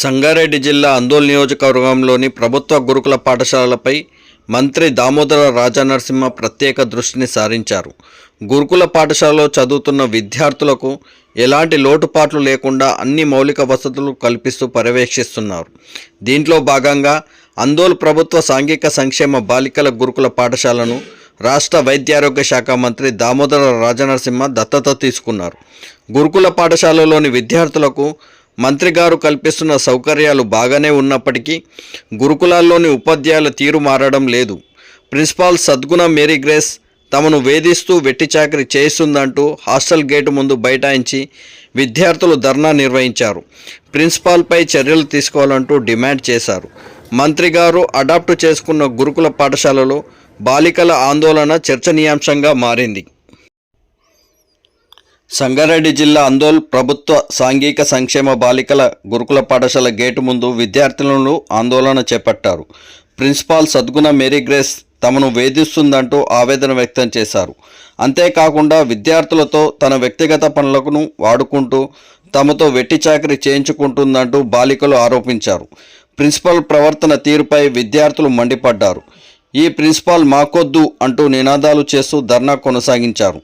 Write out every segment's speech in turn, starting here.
సంగారెడ్డి జిల్లా అందోల్ నియోజకవర్గంలోని ప్రభుత్వ గురుకుల పాఠశాలలపై మంత్రి దామోదర రాజనరసింహ ప్రత్యేక దృష్టిని సారించారు. గురుకుల పాఠశాలలో చదువుతున్న విద్యార్థులకు ఎలాంటి లోటుపాట్లు లేకుండా అన్ని మౌలిక వసతులు కల్పిస్తూ పర్యవేక్షిస్తున్నారు. దీంట్లో భాగంగా అందోల్ ప్రభుత్వ సాంఘిక సంక్షేమ బాలికల గురుకుల పాఠశాలను రాష్ట్ర వైద్యారోగ్య శాఖ మంత్రి దామోదర రాజనరసింహ దత్తత తీసుకున్నారు. గురుకుల పాఠశాలలోని విద్యార్థులకు మంత్రి గారు కల్పిస్తున్న సౌకర్యాలు బాగానే ఉన్నప్పటికీ గురుకులాల్లోని ఉపాధ్యాయుల తీరు మారడం లేదు. ప్రిన్సిపాల్ సద్గుణ మేరీ గ్రేస్ తమను వేధిస్తూ వెట్టి చాకరీ చేయిస్తుందంటూ హాస్టల్ గేటు ముందు బైఠాయించి విద్యార్థులు ధర్నా నిర్వహించారు. ప్రిన్సిపాల్పై చర్యలు తీసుకోవాలంటూ డిమాండ్ చేశారు. మంత్రి గారు అడాప్ట్ చేసుకున్న గురుకుల పాఠశాలలో బాలికల ఆందోళన చర్చనీయాంశంగా మారింది. సంగారెడ్డి జిల్లా అందోల్ ప్రభుత్వ సాంఘిక సంక్షేమ బాలికల గురుకుల పాఠశాల గేటు ముందు విద్యార్థులను ఆందోళన చేపట్టారు. ప్రిన్సిపాల్ సద్గుణ మేరీ గ్రేస్ తమను వేధిస్తుందంటూ ఆవేదన వ్యక్తం చేశారు. అంతేకాకుండా విద్యార్థులతో తన వ్యక్తిగత పనులను వాడుకుంటూ తమతో వెట్టి చాకరీ చేయించుకుంటుందంటూ బాలికలు ఆరోపించారు. ప్రిన్సిపల్ ప్రవర్తన తీరుపై విద్యార్థులు మండిపడ్డారు. ఈ ప్రిన్సిపాల్ మాకొద్దు అంటూ నినాదాలు చేస్తూ ధర్నా కొనసాగించారు.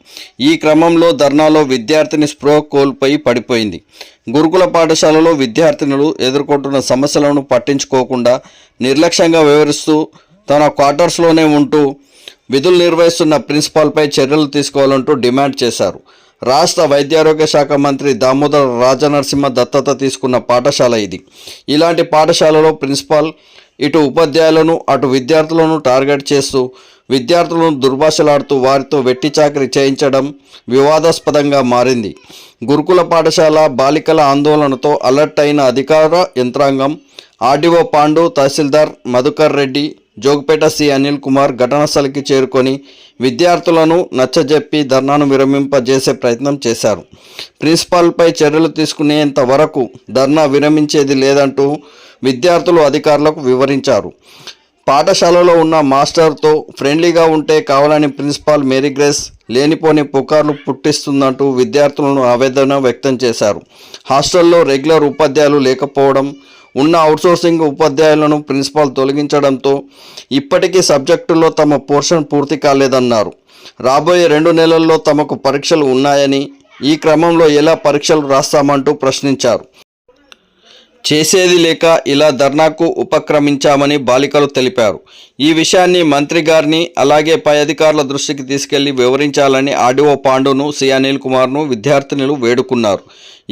ఈ క్రమంలో ధర్నాలో విద్యార్థిని స్ప్రో కోల్పోయి పడిపోయింది. గురుకుల పాఠశాలలో విద్యార్థినులు ఎదుర్కొంటున్న సమస్యలను పట్టించుకోకుండా నిర్లక్ష్యంగా వ్యవహరిస్తూ తన క్వార్టర్స్లోనే ఉంటూ విధులు నిర్వహిస్తున్న ప్రిన్సిపాల్పై చర్యలు తీసుకోవాలంటూ డిమాండ్ చేశారు. రాష్ట్ర వైద్యారోగ్య శాఖ మంత్రి దామోదర రాజనరసింహ దత్తత తీసుకున్న పాఠశాల ఇది. ఇలాంటి పాఠశాలలో ప్రిన్సిపాల్ ఇటు ఉపాధ్యాయులను అటు విద్యార్థులను టార్గెట్ చేస్తూ విద్యార్థులను దుర్భాషలాడుతూ వారితో వెట్టి చాకరి చేయించడం వివాదాస్పదంగా మారింది. గురుకుల పాఠశాల బాలికల ఆందోళనతో అలర్ట్ అయిన అధికార యంత్రాంగం ఆర్డీఓ పాండు తహసీల్దార్ మధుకర్ రెడ్డి జోగిపేట సి అనిల్ కుమార్ ఘటనాస్థలికి చేరుకొని విద్యార్థులను నచ్చజెప్పి ధర్నాను విరమింపజేసే ప్రయత్నం చేశారు. ప్రిన్సిపాల్పై చర్యలు తీసుకునేంత వరకు ధర్నా విరమించేది లేదంటూ విద్యార్థులు అధికారులకు వివరించారు. పాఠశాలలో ఉన్న మాస్టర్తో ఫ్రెండ్లీగా ఉంటే కావాలని ప్రిన్సిపాల్ మేరీ గ్రేస్ లేనిపోని పుకార్లు పుట్టిస్తుందంటూ విద్యార్థులను ఆవేదన వ్యక్తం చేశారు. హాస్టల్లో రెగ్యులర్ ఉపాధ్యాయులు లేకపోవడం ఉన్న అవుట్సోర్సింగ్ ఉపాధ్యాయులను ప్రిన్సిపాల్ తొలగించడంతో ఇప్పటికీ సబ్జెక్టులో తమ పోర్షన్ పూర్తి కాలేదన్నారు. రాబోయే రెండు నెలల్లో తమకు పరీక్షలు ఉన్నాయని ఈ క్రమంలో ఎలా పరీక్షలు రాస్తామంటూ ప్రశ్నించారు. చేసేది లేక ఇలా ధర్నాకు ఉపక్రమించామని బాలికలు తెలిపారు. ఈ విషయాన్ని మంత్రి గారిని అలాగే పై అధికారుల దృష్టికి తీసుకెళ్ళి వివరించాలని ఆర్డీఓ పాండును సి అనిల్ కుమార్ను విద్యార్థినులు వేడుకున్నారు.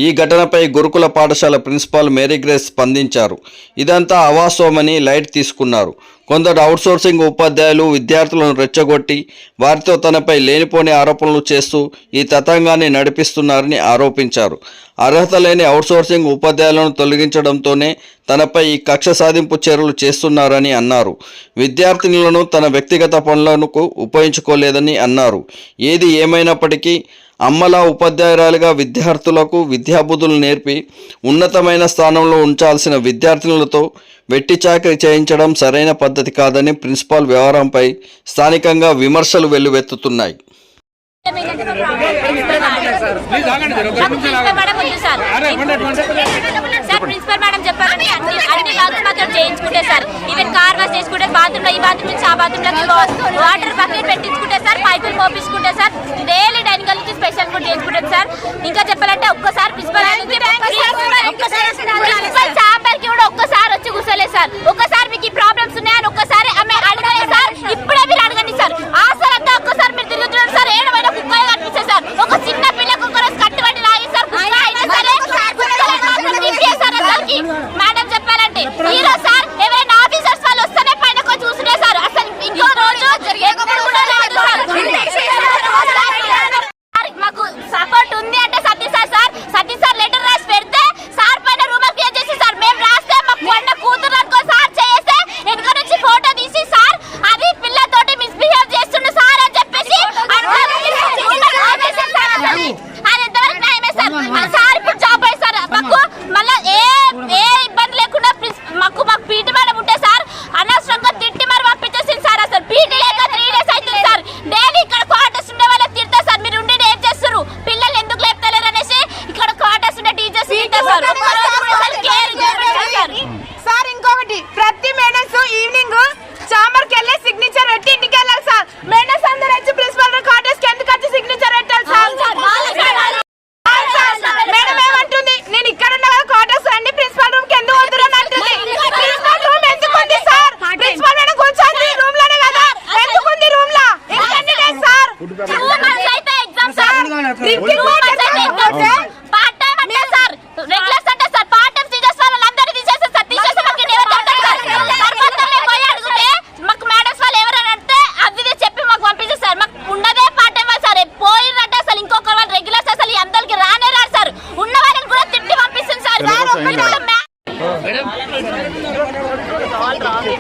ఈ ఘటనపై గురుకుల పాఠశాల ప్రిన్సిపాల్ మేరీ గ్రేస్ స్పందించారు. ఇదంతా అవాస్తవమని లైట్ తీసుకున్నారు. కొందరు అవుట్సోర్సింగ్ ఉపాధ్యాయులు విద్యార్థులను రెచ్చగొట్టి వారితో తనపై లేనిపోని ఆరోపణలు చేస్తూ ఈ తతంగాన్ని నడిపిస్తున్నారని ఆరోపించారు. అర్హత లేని అవుట్సోర్సింగ్ ఉపాధ్యాయులను తొలగించడంతోనే తనపై ఈ కక్ష సాధింపు చర్యలు చేస్తున్నారని అన్నారు. విద్యార్థినులను తన వ్యక్తిగత పనులకు ఉపయోగించుకోలేదని అన్నారు. ఏది ఏమైనప్పటికీ అమ్మలా ఉపాధ్యాయురాలుగా విద్యార్థులకు విద్యాబుద్ధులు నేర్పి ఉన్నతమైన స్థానంలో ఉంచాల్సిన విద్యార్థినులతో వెట్టి చాకరీ చేయించడం సరైన పద్ధతి కాదని ప్రిన్సిపాల్ వ్యవహారంపై స్థానికంగా విమర్శలు వెల్లువెత్తుతున్నాయి. ప్రిన్సిపల్ మేడం ఉంది సార్ సార్ ప్రిన్సిపల్ మేడం చెప్పారంటే అన్ని అన్ని బాత్రూమ్ మాత్రం చేయించుకుంటే సార్. ఈవెన్ కార్ వాష్ చేసుకుంటే బాత్రూమ్లో ఈ బాత్రూమ్ నుంచి ఆ బాత్రూమ్లోకి వాటర్ బకెట్ పెట్టించుకుంటే సార్ పైపులు మోపించుకుంటే సార్ డైలీ డైనింగ్ నుంచి స్పెషల్ ఫుడ్ చేసుకుంటాం సార్ ఇంకా చెప్పాలంటే ఒక్కసారి ప్రిన్సిపల్ ప్రిన్సిపల్ చాంబర్కి కూడా ఒక్కసారి వచ్చి కూర్చోలేదు సార్ ఒక్కసారి మీకు ఈ ప్రాబ్లమ్స్ ఉన్నాయని ఒక్కసారి ఆమె అడగండి సార్ ఇప్పుడే మీరు అడగండి సార్ ఆ సార్ అంతా ఒక్కసారి మీరు తిరుగుతున్నారు సార్ ఏడమైన కుక్కలు కనిపిస్తుంది సార్ ఒక చిన్న పిల్లకు ఒక రోజు కట్టుబడి లాగి సార్ కుక్క అయినా సరే కుక్కలను మాత్రం తిప్పేశారు అసలుకి మేడం చెప్పాలంటే ఈ రోజు సార్ ఎవరైనా ఆఫీసర్స్ వాళ్ళు వస్తేనే పైన కొంచెం చూసుకునే సార్ అసలు ఇంకో రోజు ఎప్పుడు కూడా లేదు సార్ సార్, మాకు సపోర్ట్ ఉంది అంటే Sathi sir sir Sathi sir letter రాసి పెడితే సార్ పైన రూమర్ క్రియేట్ చేసి సార్ మేము రాస్తే మాకు కొండ కూతురు అనుకో సార్ చేస్తే వెనక నుంచి ఫోటో తీసి సార్ అది పిల్లతోటి మిస్బిహేవ్ చేస్తుండు సార్ అని చెప్పేసి అది ఎంతవరకు న్యాయమే సార్ ఆ సార్ ఇప్పుడు జాబ్ అయ్యి సార్ మాకు మళ్ళీ ఏ ఏ ఇబ్బంది లేకుండా ప్రిన్స్- మాకు మాకు పీటీ మేడం ఉంటే సార్ అనవసరంగా తిట్టి మరి పంపించేసింది సార్ అసలు పీటీ లేక త్రీ డేస్ అవుతుంది సార్ డైలీ ఇక్కడ క్వార్టర్స్ ఉండే వాళ్ళకి తిడతా సార్ మీరు ఉండి ఏం చేస్తారు పిల్లలు ఎందుకు లేపుతలేరు అనేసి ఇక్కడ క్వార్టర్స్ ఉండే టీచర్స్ తింటారు సార్ ఒక్క రోజు కూడా అసలు care పార్ట్ టైం అంటే సార్ రెగ్యులర్స్ అంటే సార్ పార్ట్ టైం టీచర్స్ వాళ్ళందరినీ తీసేస్తారు సార్ తీసేస్తే మాకు ఎవరు చెప్తారు సార్ సార్ కొందరిని పోయి అడిగితే మాకు మేడమ్స్ వాళ్ళు ఎవరైనా అంటే అది ఇది చెప్పి మాకు పంపించారు సార్ మాకు ఉన్నదే పార్ట్ టైం సార్ పోయిందంటే అసలు ఇంకొక వాళ్ళు రెగ్యులర్స్ అసలు ఈ అందరికి రానే రారు సార్ ఉన్న వాళ్ళని కూడా తిట్టి పంపిస్తుంది సార్ సార్ ఒక్కటి కూడా మే-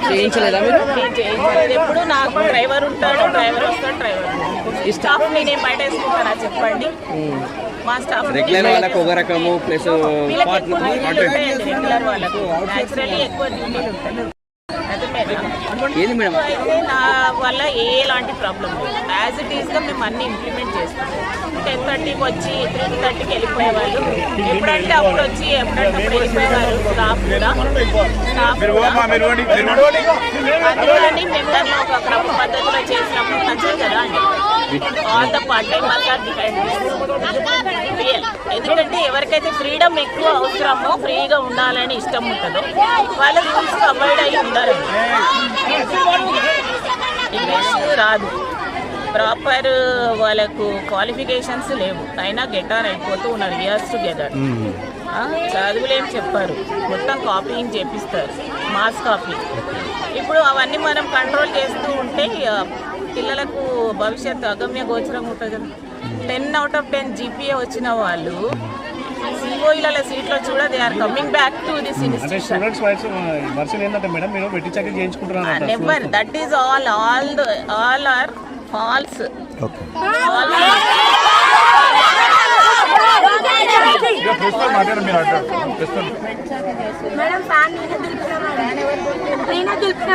చేయించలేదా మీరు? ఎప్పుడు నాకు డ్రైవర్ ఉంటాడు డ్రైవర్ వస్తాడు డ్రైవర్ స్టాఫ్ నేను బయట వేసుకుంటారా చెప్పండి మా స్టాఫ్ రెగ్యులర్ వాళ్ళకి ఒక రకము ప్లస్ వీళ్ళకి ఎక్కువ డ్యూటీలు ఉంటాయండి రెగ్యులర్ వాళ్ళకు. న్యాచురల్లీ ఎక్కువ డ్యూటీలు ఉంటాయి అర్థమైందా? ఏంది మేడం? అయితే నా వల్ల ఎలాంటి ప్రాబ్లం లేదు. యాజ్ ఇట్ ఈస్గా మేము అన్ని ఇంప్లిమెంట్ చేస్తాం టెన్ థర్టీకి వచ్చి త్రీ థర్టీకి వెళ్ళిపోయే వాళ్ళు ఎప్పుడంటే అప్పుడు వచ్చి ఎప్పుడంటే వెళ్ళిపోయేవారు స్టాఫ్ కూడా. స్టాఫ్ కూడా. అందుకని మేము దాన్ని ఒక క్రమ all the part time real ఎందుకంటే ఎవరికైతే ఫ్రీడమ్ ఎక్కువ అవసరమో ఫ్రీగా ఉండాలని ఇష్టం ఉంటుందో వాళ్ళ రూల్స్ అవాయిడ్ అయ్యి ఉండాలి. ఈ మెష్ రాదు. ప్రాపర్ వాళ్ళకు క్వాలిఫికేషన్స్ లేవు. అయినా గెటార్ అయిపోతూ ఉన్నారు. ఇయర్స్ టుగెదర్ చదువులు ఏం చెప్పారు? మొత్తం కాపీయింగ్ చేపిస్తారు. మాస్ కాపీ ఇప్పుడు అవన్నీ మనం కంట్రోల్ చేస్తూ ఉంటే పిల్లలకు భవిష్యత్తు అగమ్య గోచరం ఉంటుంది కదా. Ten out of ten GPA వచ్చిన వాళ్ళు సిఓఈల సీట్లో they are coming back to this అంటే ఇన్స్టిట్యూషన్ స్టూడెంట్స్ వైస్ వర్షన్ ఏంటంటే మేడం మీరు వెట్టి చాకరీ చేయించుకుంటున్నారు never that is all all all are false madam fan నేనే నేనే దులిపిన